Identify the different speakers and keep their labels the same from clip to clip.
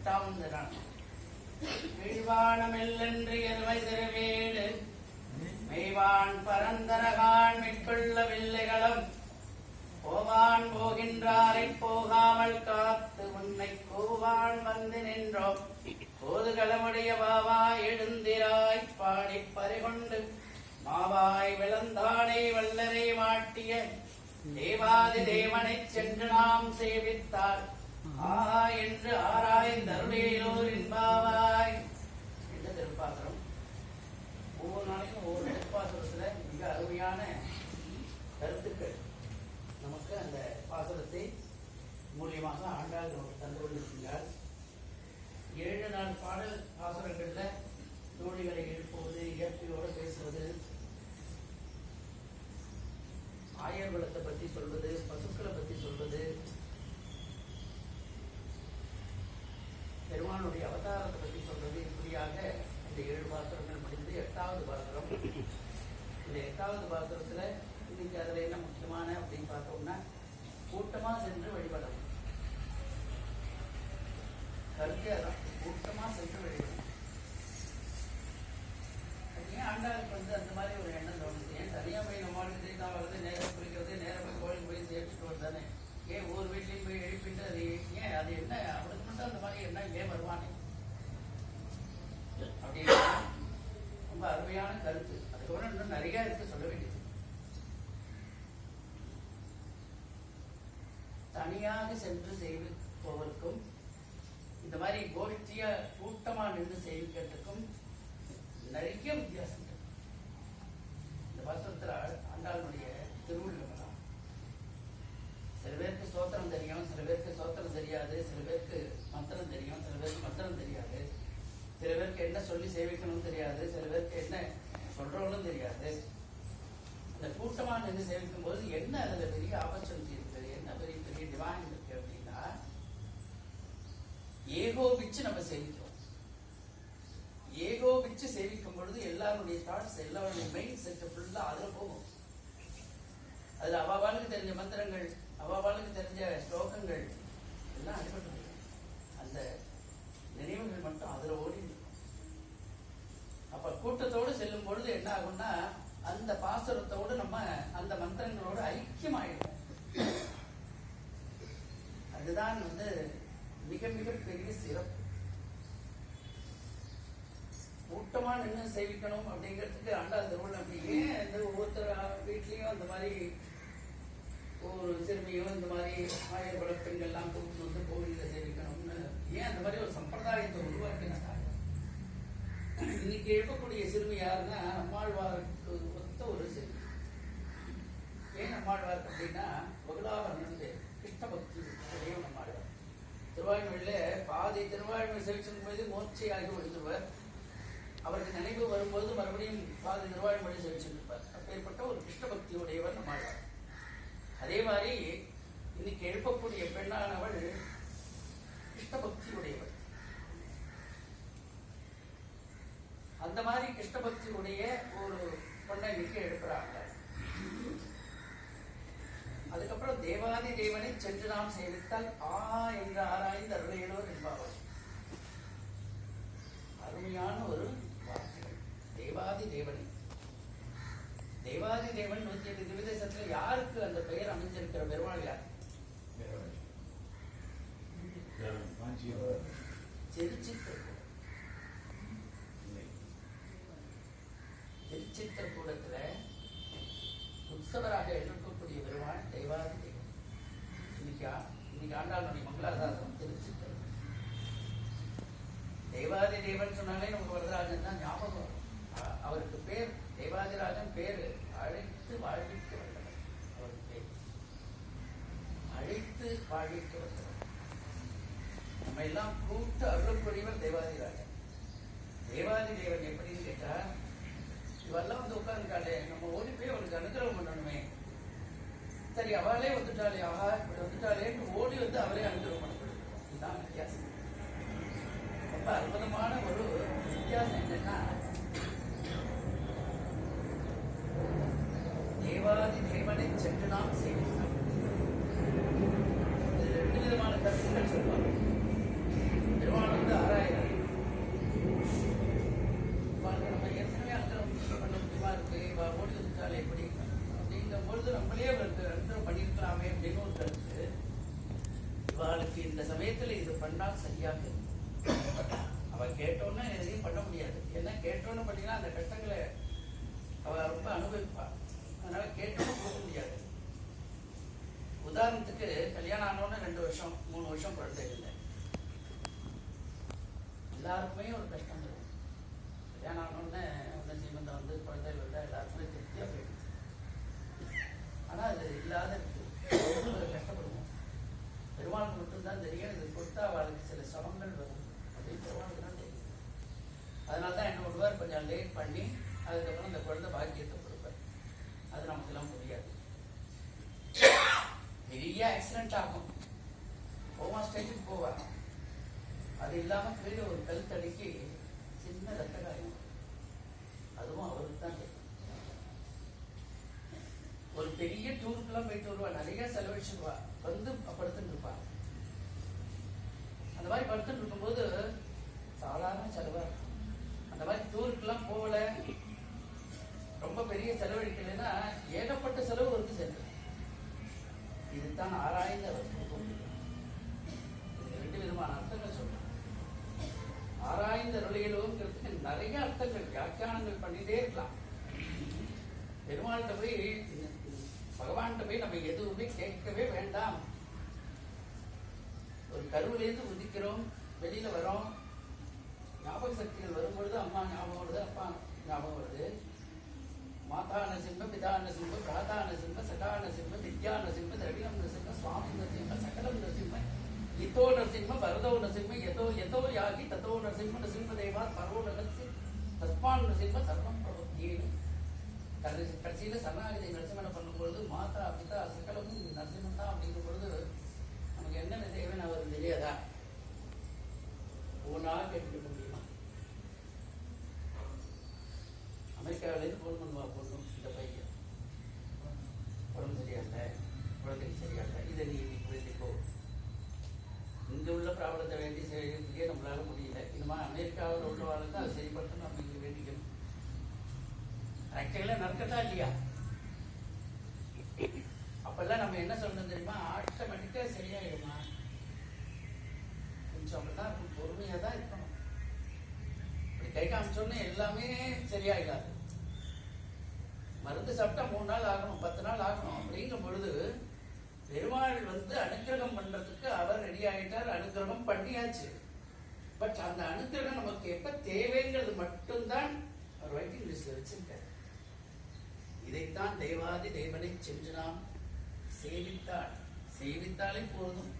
Speaker 1: எட்டாம் வீழ்வானமெல்லென்று எருமை திருவேடு மெய்வான் பரந்தரகான் மிக்குள்ள வில்லைகளும் போவான் போகின்றாரை போகாமல் காத்து உன்னை கூவான் வந்து நின்றோம். கோதுகளமுடைய பாவா எழுந்திராய் பாடிப் பறிகொண்டு மாவாய் விளந்தாடை வல்லரை மாட்டிய தேவாதி தேவனைச் சென்று நாம் சேவித்தாள் ஆஹா என்று ஆராய்ந்தருளியோர் இன்பாவாய் என்ற திருப்பாத்திரம் ஒவ்வொரு நாளைக்கும் ஒவ்வொரு திருப்பாத்திரத்துல மிக அருமையான கருத்துக்கள். நமக்கு அந்த பாசுரத்தை மூலியமாக ஆண்டாள் நமக்கு தந்து கொண்டிருக்கிறார் ஏழு நாள் பாடல் பாசுரங்கள்ல தோழிகளை எழுப்புவது இயற்கையோடு பேசுவது ஆயர் வளத்தை பத்தி சொல்வது பசுக்களை பத்தி சொல்வது பெருமானுடைய அவதாரத்தை பத்தி சொல்றது இப்படியாக இந்த ஏழு பாத்திரங்கள் முடிந்து எட்டாவது பாத்திரம் இந்த எட்டாவது பாத்திரத்துல இன்னைக்கு அதுல என்ன முக்கியமான அப்படின்னு பார்த்தோம்னா கூட்டமா சென்று வழிபடணும். கருத்தே அதான் கூட்டமா சென்று வழிபடணும். ஏன் ஆண்டாளுக்கு வந்து அந்த மாதிரி ஒரு எண்ணம் தோணுது? ஏன் தனியா போய் நம்மளுக்கு தான் வருது நேரம் குளிக்கிறது நேரம் போய் கோயில் போய் சேர்த்துட்டு வருதானே ஏன் ஒரு வீட்லையும் போய் எழுப்பிட்டு அது ஏன் அது என்ன அவனுக்கு மட்டும் அந்த மாதிரி எண்ணம் ஏன் வருவானே அப்படின்னு ரொம்ப அருமையான கருத்து. அதுக்கப்புறம் இன்னும் நிறைய இருக்கு சொல்ல வேண்டியது தனியாக சென்று சேவிப்பவருக்கும் இந்த மாதிரி கோஷ்டியா கூட்டமா நின்று சேவிக்கிறதுக்கும் நிறைய வித்தியாசம் இருக்கு இந்த பாத்திரத்துல ஆண்டாளுடைய திருவுள்ளம் தான் சில பேருக்கு சோத்திரம் தெரியும் சில பேருக்கு சோத்திரம் தெரியாது சில பேருக்கு மந்திரம் தெரியும் சில பேருக்கு மந்திரம் தெரியாது சில பேருக்கு என்ன சொல்லி சேவிக்கணும்னு தெரியாது. சில பேருக்கு என்ன சொல்றவங்களும் தெரியாது. இந்த கூட்டமாக நின்று சேவிக்கும் போது என்ன அதில் பெரிய ஆப்பர்ச்சுனிட்டி இருக்குது? என்ன பெரிய பெரிய டிமாண்ட் இருக்கு அப்படின்னா ஏகோபிச்சு நம்ம சேவிக்கிறோம் ஏகோபிச்சு சேவிக்கும் பொழுது எல்லாருடைய தாட்ஸ் எல்லாருடைய மைண்ட் செட் ஃபுல்லாக அதில் போகும். அதில் அவாவாளுக்கு தெரிஞ்ச மந்திரங்கள் அவாவாளுக்கு தெரிஞ்ச ஸ்லோகங்கள் எல்லாம் அடிபட்டு அந்த நினைவுகள் மட்டும் அதில் ஓடி அப்ப கூட்டத்தோடு செல்லும் பொழுது என்ன ஆகும்னா அந்த பாசுரத்தோடு நம்ம அந்த மந்திரங்களோடு ஐக்கியமாயிடும் அதுதான் வந்து மிக மிக பெரிய சிறப்பு. கூட்டமா நின்று சேவிக்கணும் அப்படிங்கிறதுக்கு ஆண்டாள் திருவள்ள அப்படி ஏன் இந்த ஒவ்வொருத்தர் வீட்லயும் அந்த மாதிரி ஒரு சிறுமியும் இந்த மாதிரி ஆயிரம் பல பெண்கள்லாம் கூப்பிட்டு வந்து கோவிலில் சேவிக்கணும்னு ஏன் அந்த மாதிரி ஒரு சம்பிரதாயத்தை உருவாக்கினாங்க? இன்னைக்கு எழுப்பக்கூடிய சிறுமி யாருன்னா நம்மாழ்வாருக்கு ஒத்த ஒரு சிறுமி. ஏன் நம்மாழ்வார் அப்படின்னா பகுலாவரணன் நடந்து கிருஷ்ண பக்தி உடையவன் நம்மாழ்வார் திருவாய்மொழியில பாதி திருவாய்மொழி செவிச்சிருக்கும் போது மூர்ச்சையாகி ஒழிந்துவர் அவருக்கு நினைவு வரும்போது மறுபடியும் பாதி திருவாய்மொழி செலுத்திருப்பார் அப்பேற்பட்ட ஒரு கிருஷ்ண பக்தி உடையவர் நம்மாழ்வார் அதே மாதிரி இன்னைக்கு எழுப்பக்கூடிய பெண்ணானவள் கிருஷ்ண பக்தி அந்த மாதிரி கிருஷ்ண பக்தி உடைய ஒரு பொண்ணை இன்னைக்கு எழுப்புறாங்க அதுக்கப்புறம் தேவாதி தேவனை சென்று நாம் சேவித்தால் ஆ என்று ஆராய்ந்து அருளையிலோர் என்பார்கள். அருமையான ஒரு வார்த்தைகள். தேவாதி தேவனை. தேவாதி தேவன் நூத்தி எட்டு திவிதேசத்துல யாருக்கு அந்த பெயர் அமைஞ்சிருக்கிற பெருமாள் யார்? திருச்சித்திரக்கூடம் திருச்சித்திரக்கூடத்துல உற்சவராக இருக்கக்கூடிய பெருமாள் தெய்வாதி தெய்வம் இன்னைக்கு இன்னைக்கு ஆண்டாளுடைய மங்களாதாரம் திருச்சித்திரம் தெய்வாதி தேவன் சொன்னாலே நமக்கு வரதராஜன் தான் ஞாபகம். வரும். அவருக்கு பேர் தெய்வாதிராஜன் பேர் அழைத்து வாழ்விக்க வந்தவர். அவருக்கு பேர். அழைத்து வாழ்விக்க வந்தவர். நம்ம எல்லாம் கூட்டு அருள்புரிவர் தேவாதிராஜன். தேவாதி தேவன் எப்படின்னு கேட்டா இவெல்லாம் வந்து உட்காந்துருக்காளே நம்ம ஓடி போய் அவளுக்கு அனுகிரகம் பண்ணணுமே. சரி அவளே வந்துட்டாளே. ஆஹா இப்படி வந்துட்டாளேன்னு ஓடி வந்து அவரே அனுகிரகம் பண்ணப்படுது இதுதான் வித்தியாசம். ரொம்ப அற்புதமான ஒரு வித்தியாசம் என்னன்னா தேவாதி தேவனை சென்று நாம் சேவிக்கலாம் இது ரெண்டு விதமான கருத்துக்கள் சொல்லுவாங்க திருவாரூர் பண்ணால் சரியாக இருக்கும். அவ கேட்டோன்னு எதையும் பண்ண முடியாது ஏன்னா கேட்டோன்னு பார்த்தீங்கன்னா அந்த கஷ்டங்களை அவ ரொம்ப அனுபவிப்பாள் அதனால கேட்டோன்னு கொடுக்க முடியாது. உதாரணத்துக்கு கல்யாணம் ஆனோன்னு ரெண்டு வருஷம் மூணு வருஷம் குழந்தை இல்லை. எல்லாருக்குமே ஒரு கஷ்டம் இருக்கும் கல்யாணம் ஆனோடனே வந்து சீமந்தம் வந்து குழந்தை இல்லை எல்லாருக்குமே திருப்தியா போயிடுது ஆனா அது இல்லாத கஷ்டப்படுவோம். பெருமாளுக்கு மட்டும்தான் தெரியும் இது கொடுத்தா அவளுக்கு சில சிரமங்கள் வரும். அப்படின்னு பெருமாளுக்கு தான் தெரியும். அதனால தான் கொஞ்சம் லேட் பண்ணி அதுக்கப்புறம் இந்த குழந்தை பாக்கியத்தை கொடுப்பார். அது நமக்கெல்லாம் புரியாது. பெரிய ஆக்சிடென்ட் ஆகும். கோமா ஸ்டேஜுக்கு போவார் அது இல்லாம கீழே ஒரு கழுத்தடிக்கு சின்ன ரத்த காயம். அதுவும் அவருக்கு தான் தெரியும். ஒரு பெரிய டூருக்குலாம் போயிட்டு வருவா. நிறைய செலவழிச்சிருவா. வந்து இதுதான் ஆராய்ந்த ரெண்டு விதமான அர்த்தங்கள் சொல்றேன். ஆராய்ந்த அருளியலுங்கிறதுக்கு நிறைய அர்த்தங்கள் வியாக்கியானங்கள் பண்ணிட்டே இருக்கலாம். பெருமாள்கிட்ட போய் பகவான்கிட்ட போய் நம்ம எதுவுமே கேட்கவே வேண்டாம். ஒரு கருவிலேருந்து உதிக்கிறோம் வெளியில வரோம் ஞாபக சக்திகள் வரும்பொழுது அம்மா ஞாபகம் வருது அப்பா இத்தோ நரசிம்ம பரதோ நரசிம்ம எதோ எதோ யாகி தத்தோ நரசிம்ம நரசிம்ம தேவா பரவோ நரசி தஸ்மான் நரசிம்ம சர்வம் பிரபத்தியேனு கடைசி கடைசியில் சரணாகதி நரசிம்மனை பண்ணும்பொழுது மாதா பிதா சகலமும் நரசிம்மன் தான் அப்படிங்கும் பொழுது ஆக்சுவலாக நடக்கதா இல்லையா? அப்பெல்லாம் நம்ம என்ன சொல்றோம் தெரியுமா? ஆட்டோமேட்டிக்கா சரியாயிடுமா? கொஞ்சம் அப்படிதான் பொறுமையா தான் இருக்கணும். இப்படி கை காமிச்சோடனே எல்லாமே சரியாயிடாது. மருந்து சாப்பிட்டா மூணு நாள் ஆகணும் பத்து நாள் ஆகணும். அப்படிங்கும் பொழுது பெருமாள் வந்து அனுக்கிரகம் பண்றதுக்கு அவர் ரெடி ஆகிட்டார் அனுகிரகம் பண்ணியாச்சு. பட் அந்த அனுகிரகம் நமக்கு எப்ப தேவைங்கிறது மட்டும்தான் அவர் வெயிட்டிங் லிஸ்ட்ல வச்சிருக்காரு. இதைத்தான் தெய்வாதி தேவனை சென்று நாம் சேவித்தாள். சேவித்தாலே போதும்.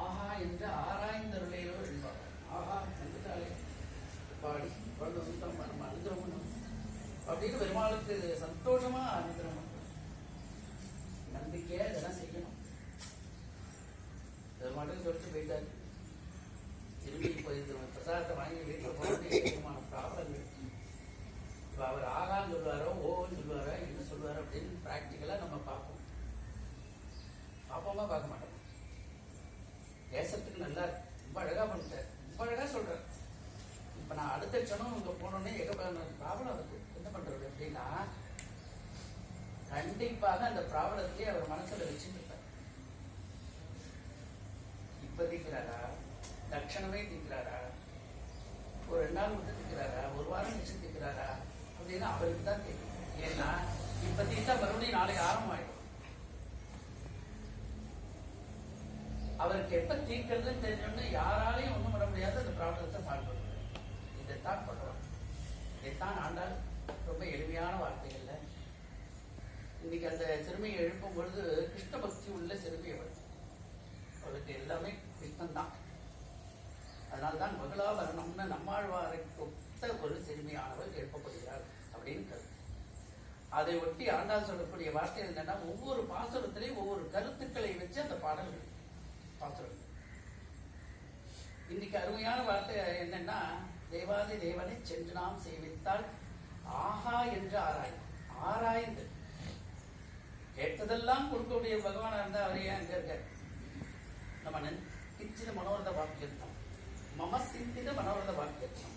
Speaker 1: ஆஹா என்று ஆராய்ந்தருளையோ என்பார். ஆஹா வந்துட்டாலே பாடி குழந்தை சுத்தம் நம்ம அனுகிரகம் அப்படின்னு பெருமாளுக்கு சந்தோஷமா அனுகிரகம் நம்பிக்கையா இதெல்லாம் செய்யணும். பெருமாளுக்கு சொல்லிட்டு போயிட்டாரு. திரும்பி போய் இந்த பிரசாதத்தை வாங்கி பேசுறதுக்கு நல்லா இருக்கு. ரொம்ப அழகா பண்ணிட்டேன் ரொம்ப அழகா சொல்றார். இப்ப நான் அடுத்த க்ஷணம் இங்க போனோடனே ஏகப்பட்ட ப்ராப்ளம் இருக்கு. என்ன பண்றது அப்படின்னா கண்டிப்பாக அந்த ப்ராப்ளத்தையே அவர் மனசுல வச்சுட்டு இப்ப தீக்கிறாரா? தட்சணமே தீக்கிறாரா? ஒரு ரெண்டு நாள் மட்டும் தீக்கிறாரா? ஒரு வாரம் கழிச்சு தீக்கிறாரா? அப்படின்னு அவருக்கு தான் தெரியும். ஏன்னா இப்ப தீர்த்தா மறுபடியும் நாளைக்கு ஆரம்பம் ஆயிடும். அவருக்கு எப்ப தீர்க்கிறதுன்னு தெரிஞ்சோம்னா யாராலையும் ஒண்ணும் பண்ண முடியாது அந்த ப்ராப்ளத்தை சால்வ் பண்ணுறது இதைத்தான் பண்றோம். இதைத்தான் ஆண்டால் ரொம்ப எளிமையான வார்த்தைகள்ல. இன்னைக்கு அந்த சிறுமியை எழுப்பும் பொழுது கிருஷ்ண பக்தி உள்ள சிறுமி அவள். அவளுக்கு எல்லாமே கிருஷ்ணன் தான் அதனால்தான் மகளாவரணம்னு நம்மாழ்வாரை ஒத்த ஒரு சிறுமியானவள் எழுப்பப்படுகிறார் அப்படின்னு கருத்து. அதை ஒட்டி ஆண்டாள் சொல்லக்கூடிய வார்த்தை என்னன்னா ஒவ்வொரு பாசுரத்திலையும் ஒவ்வொரு கருத்துக்களை வச்சு அந்த பாடல்கள் பாசுரம் இன்னைக்கு அருமையான வார்த்தை என்னன்னா தேவாதி தேவனை சென்று நாம் சேவித்தால் ஆஹா என்று ஆராய் ஆராய்ந்து. கேட்டதெல்லாம் கொடுக்கக்கூடிய பகவானா இருந்தா அவரே அங்க இருக்கார். நம்ம நன்- மனோரத வாக்கியம் மம சிந்தித மனோரத வாக்கியம்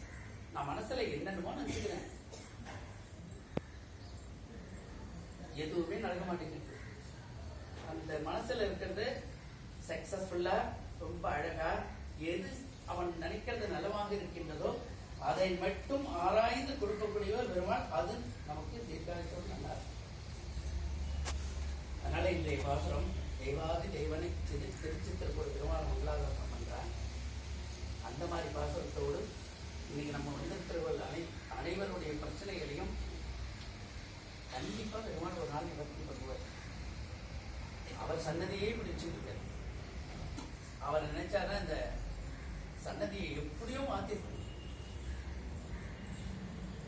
Speaker 1: நான் மனசுல என்னென்னமோ நினைச்சுக்கிறேன். எதுவுமே நடக்க மாட்டேங்குது. அந்த மனசுல இருக்கிறது சக்சஸ்ஃபுல்லா ரொம்ப அழகா எது அவன் நினைக்கிறது நலமாக இருக்கின்றதோ அதை மட்டும் ஆராய்ந்து கொடுக்கக்கூடியவர் பெருமாள். அது நமக்கு தீர்க்காயத்தோடு நல்லா இருக்கும். அதனால இன்றைய பாசுரம் தெய்வாதி தெய்வனை திரு திருச்சித்திரக்கூட பெருமாள் மங்களாதாரம் பண்றான் அந்த மாதிரி பாசுரத்தோடு இன்னைக்கு நம்ம வந்திருக்கிறவர்கள் அனை அனைவருடைய பிரச்சனைகளையும் கண்டிப்பாக பெருமாள் ஒரு நாள் நிவர்த்தி பண்ணுவார். அவர் சன்னதியே பிடிச்சிருக்கார். அவர் நினைச்சாதான் இந்த சன்னதியை எப்படியோ மாத்திருக்கணும்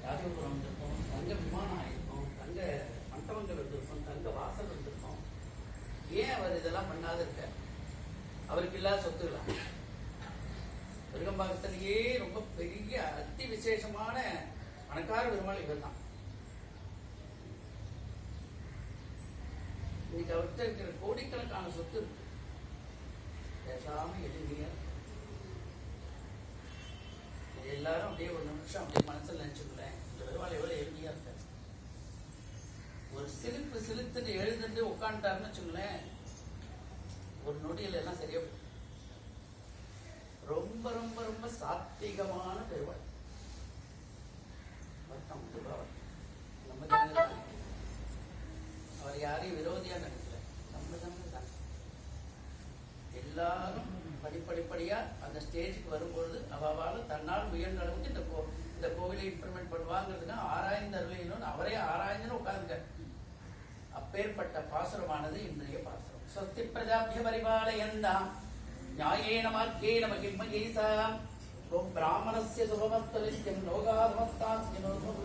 Speaker 1: ராஜகோபுரம் வந்திருக்கும் தங்க விமானம் ஆயிருக்கும் தங்க மண்டபங்கள் வந்திருக்கும் தங்க வாசல் வந்திருக்கும் ஏன் அவர் இதெல்லாம் பண்ணாத இருக்க அவருக்கு இல்லாத சொத்துகளா விருகம்பாக்கத்திலேயே ரொம்ப பெரிய அத்தி விசேஷமான பணக்கார பெருமாள் இவர் தான் இன்னைக்கு அவர்கிட்ட இருக்கிற கோடிக்கணக்கான சொத்து இருக்கு. பேசாம எளிமையா எல்லாரும் அப்படியே ஒரு நிமிஷம் அப்படியே மனசுல நினைச்சுக்கிறேன் இந்த பெருமாள் எவ்வளவு எளிமையா இருக்காரு. ஒரு சிரிப்பு சிரித்துட்டு எழுந்துட்டு உட்காந்துட்டாருன்னு வச்சுங்களேன் ஒரு நொடியில் எல்லாம் சரியா ரொம்ப ரொம்ப ரொம்ப சாத்திகமான பெருமாள். வட்டம் நம்ம அவர் யாரையும் விரோதியா நினைக்கல நம்ம ஜனங்கள் தான் எல்லாரும் படிப்படிப்படியா அந்த ஸ்டேஜுக்கு வரும்பொழுது அவாவால தன்னால் முயன்ற அளவுக்கு இந்த கோ இந்த கோவிலை இம்ப்ளிமெண்ட் பண்ணுவாங்கிறதுக்கு ஆராய்ந்து அருளையினு அவரே ஆராய்ந்துன்னு உட்கார்ந்துட்டார். அப்பேற்பட்ட பாசுரமானது இன்றைய பாசுரம். ஸ்வஸ்தி பிரஜாபிய பரிபாலயந்தாம். நியாயேன மார்க்கேன மகிமகேசாம் ஓம் பிராமணஸ்ய சுபமத்வலித்யம் லோகாதமஸ்தாஸ்ய நோர்மபு